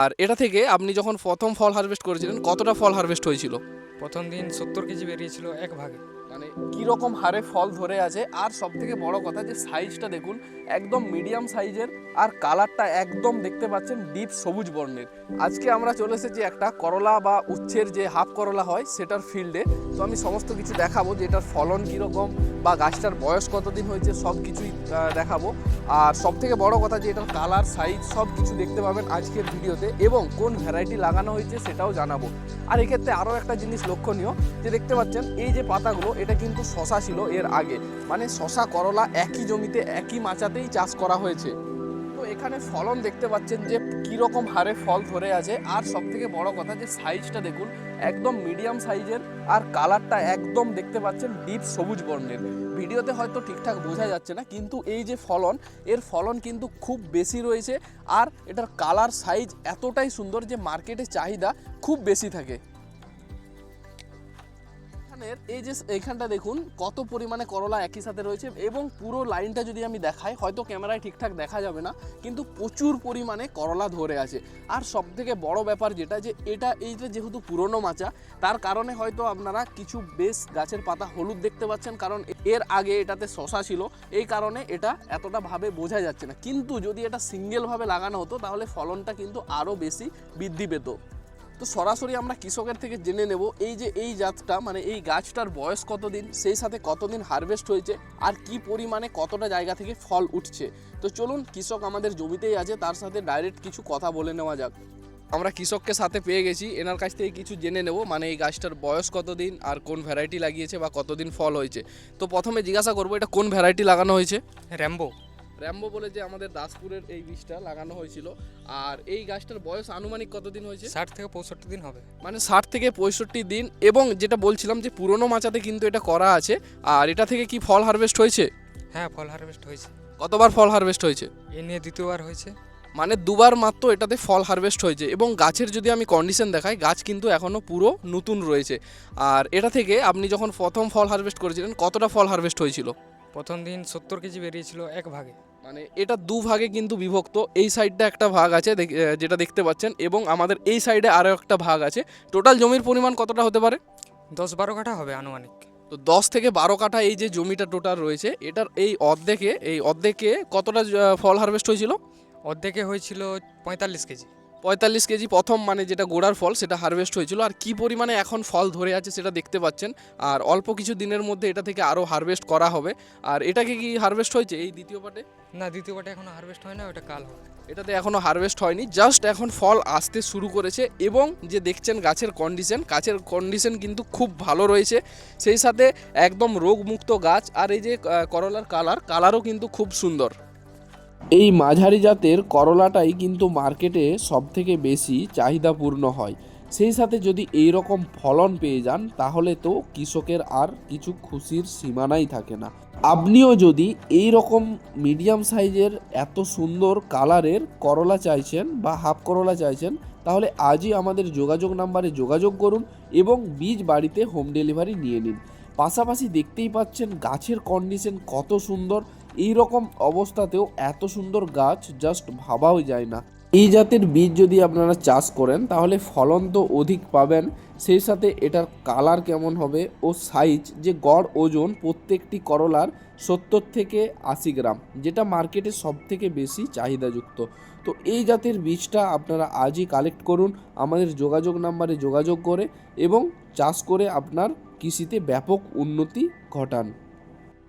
আর এটা থেকে আপনি যখন প্রথম ফল হারভেস্ট করেছিলেন, কতটা ফল হারভেস্ট হয়েছিল? প্রথম দিন সত্তর কেজি বেরিয়েছিল এক ভাগে। মানে কি রকম হারে ফল ধরে আছে, আর সব থেকে বড় কথা যে সাইজটা দেখুন, একদম মিডিয়াম সাইজের আর কালারটা একদম দেখতে পাচ্ছেন ডিপ সবুজ বর্ণের। আজকে আমরা চলে এসেছি একটা করলা বা উচ্ছের যে হাফ করলা হয়, সেটার ফিল্ডে তো আমি সমস্ত কিছু দেখাবো যে এটার ফলন কীরকম বা গাছটার বয়স কতদিন হয়েছে সব কিছুই দেখাবো। আর সব থেকে বড় কথা যে এটার কালার সাইজ সব কিছু দেখতে পাবেন আজকের ভিডিওতে, এবং কোন ভ্যারাইটি লাগানো হয়েছে সেটাও জানাব। আর এক্ষেত্রে আরও একটা জিনিস লক্ষণীয়, যে দেখতে পাচ্ছেন, এই যে পাতাগুলো এটা কিন্তু শশা ছিল এর আগে। মানে শশা, করলা একই জমিতে, একই মাচাতেই চাষ করা হয়েছে। তো এখানে ফলন দেখতে পাচ্ছেন যে কীরকম হারে ফল ধরে আছে। আর সব থেকে বড় কথা যে সাইজটা দেখুন, একদম মিডিয়াম সাইজের আর কালারটা একদম দেখতে পাচ্ছেন ডিপ সবুজ বর্ণের। ভিডিওতে হয়তো ঠিকঠাক বোঝা যাচ্ছে না, কিন্তু এই যে ফলন, এর ফলন কিন্তু খুব বেশি রয়েছে। আর এটার কালার সাইজ এতটাই সুন্দর যে মার্কেটে চাহিদা খুব বেশি থাকে। এখানের, এই যে এইখানটা দেখুন, কত পরিমাণে করলা একই সাথে রয়েছে এবং পুরো লাইনটা যদি আমি দেখাই, হয়তো ক্যামেরায় ঠিকঠাক দেখা যাবে না, কিন্তু প্রচুর পরিমাণে করলা ধরে আছে। আর সব থেকে বড় ব্যাপার যেটা, যে এটা এইটা যেহেতু পুরনো মাচা, তার কারণে হয়তো আপনারা কিছু বেশ গাছের পাতা হলুদ দেখতে পাচ্ছেন, কারণ এর আগে এটাতে শশা ছিল, এই কারণে এটা এতটা ভাবে বোঝা যাচ্ছে না। কিন্তু যদি এটা সিঙ্গেলভাবে লাগানো হতো, তাহলে ফলনটা কিন্তু আরও বেশি বৃদ্ধি পেত। তো সরাসরি আমরা কৃষকের থেকে জেনে নেব, এই যে এই জাতটা মানে এই গাছটার বয়স কতদিন, সেই সাথে কতদিন হারভেস্ট হয়েছে, আর কি পরিমাণে কতটা জায়গা থেকে ফল উঠছে। তো চলুন, কৃষক আমাদের জমিতেই আছে, তার সাথে ডাইরেক্ট কিছু কথা বলে নেওয়া যাক। আমরা কৃষককে সাথে পেয়ে গেছি, এনার কাছ থেকে কিছু জেনে নেব মানে এই গাছটার বয়স কতদিন, আর কোন ভ্যারাইটি লাগিয়েছে বা কতদিন ফল হয়েছে। তো প্রথমে জিজ্ঞাসা করব, এটা কোন ভ্যারাইটি লাগানো হয়েছে? র্যাম্বো র্যাম্বো বলে যে আমাদের দাসপুরের এই বীজটা লাগানো হয়েছিল। আর এই গাছটার বয়স আনুমানিক কতদিন হয়েছে? ষাট থেকে পঁয়ষট্টি দিন হবে। মানে ষাট থেকে পঁয়ষট্টি দিন এবং যেটা বলছিলাম যে পুরনো মাচাতে কিন্তু এটা করা আছে। আর এটা থেকে কি ফল হারভেস্ট হয়েছে? হ্যাঁ ফল হারভেস্ট হয়েছে। কতবার ফল হারভেস্ট হয়েছে? এ নিয়ে দ্বিতীয়বার হয়েছে। মানে দুবার মাত্র এটাতে ফল হারভেস্ট হয়েছে এবং গাছের যদি আমি কন্ডিশন দেখাই গাছ কিন্তু এখনও পুরো নতুন রয়েছে। আর এটা থেকে আপনি যখন প্রথম ফল হারভেস্ট করেছিলেন কতটা ফল হারভেস্ট হয়েছিল? প্রথম দিন সত্তর কেজি বেরিয়েছিল এক ভাগে। মানে এটা দু ভাগে কিন্তু বিভক্ত। এই সাইডটা একটা ভাগ আছে যেটা দেখতে পাচ্ছেন এবং আমাদের এই সাইডে আরও একটা ভাগ আছে। টোটাল জমির পরিমাণ কতটা হতে পারে? দশ বারো কাঠা হবে আনুমানিক। তো দশ থেকে বারো কাঠা এই যে জমিটা টোটাল রয়েছে এটার এই অর্ধেকে এই অর্ধেকে কতটা ফল হারভেস্ট হয়েছিল? অর্ধেকে হয়েছিল পঁয়তাল্লিশ কেজি। পঁয়তাল্লিশ কেজি প্রথম মানে যেটা গোড়ার ফল সেটা হারভেস্ট হয়েছিল। আর কি পরিমাণে এখন ফল ধরে আছে সেটা দেখতে পাচ্ছেন। আর অল্প কিছু দিনের মধ্যে এটা থেকে আরও হারভেস্ট করা হবে। আর এটাকে কি হারভেস্ট হয়েছে এই দ্বিতীয় পাটে? না দ্বিতীয়বারটা এখনও হারভেস্ট হয় না ওটা কাল হবে। এটাতে এখনও হারভেস্ট হয়নি। জাস্ট এখন ফল আসতে শুরু করেছে এবং যে দেখছেন গাছের কন্ডিশন গাছের কন্ডিশন কিন্তু খুব ভালো রয়েছে। সেই সাথে একদম রোগমুক্ত গাছ। আর এই যে করলার কালার কালারও কিন্তু খুব সুন্দর। এই মাঝারি জাতের করলাটাই কিন্তু মার্কেটে সব থেকে বেশি চাহিদাপূর্ণ হয়। সেই সাথে যদি এই রকম ফলন পেয়ে যান, তাহলে তো কৃষকের আর কিছু খুশির সীমানাই থাকে না। আপনিও যদি এই রকম মিডিয়াম সাইজের এত সুন্দর কালারের করলা চাইছেন বা হাফ করলা চাইছেন, তাহলে আজই আমাদের যোগাযোগ নাম্বারে যোগাযোগ করুন এবং বীজ বাড়িতে হোম ডেলিভারি নিয়ে নিন। পাশাপাশি দেখতেই পাচ্ছেন গাছের কন্ডিশন কত সুন্দর। এই রকম অবস্থাতেও এত সুন্দর গাছ জাস্ট ভাবাও যায় না। এই জাতের বীজ যদি আপনারা চাষ করেন, তাহলে ফলন তো অধিক পাবেন। সেই সাথে এটার কালার কেমন হবে ও সাইজ যে গড় ওজন প্রত্যেকটি করলার সত্তর থেকে আশি গ্রাম, যেটা মার্কেটে সব থেকে বেশি চাহিদাযুক্ত। তো এই জাতের বীজটা আপনারা আজই কালেক্ট করুন, আমাদের যোগাযোগ নাম্বারে যোগাযোগ করে এবং চাষ করে আপনার কৃষিতে ব্যাপক উন্নতি ঘটান।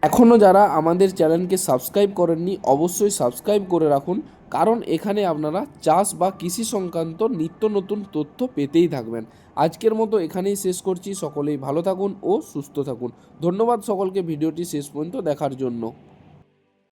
এখনও যারা আমাদের চ্যানেলকে সাবস্ক্রাইব করেননি, অবশ্যই সাবস্ক্রাইব করে রাখুন, কারণ এখানে আপনারা চাষ বা কৃষি সংক্রান্ত নিত্য নতুন তথ্য পেতেই থাকবেন। আজকের মতো এখানেই শেষ করছি, সকলেই ভালো থাকুন ও সুস্থ থাকুন। ধন্যবাদ সকলকে, ভিডিওটি শেষ পর্যন্ত দেখার জন্য।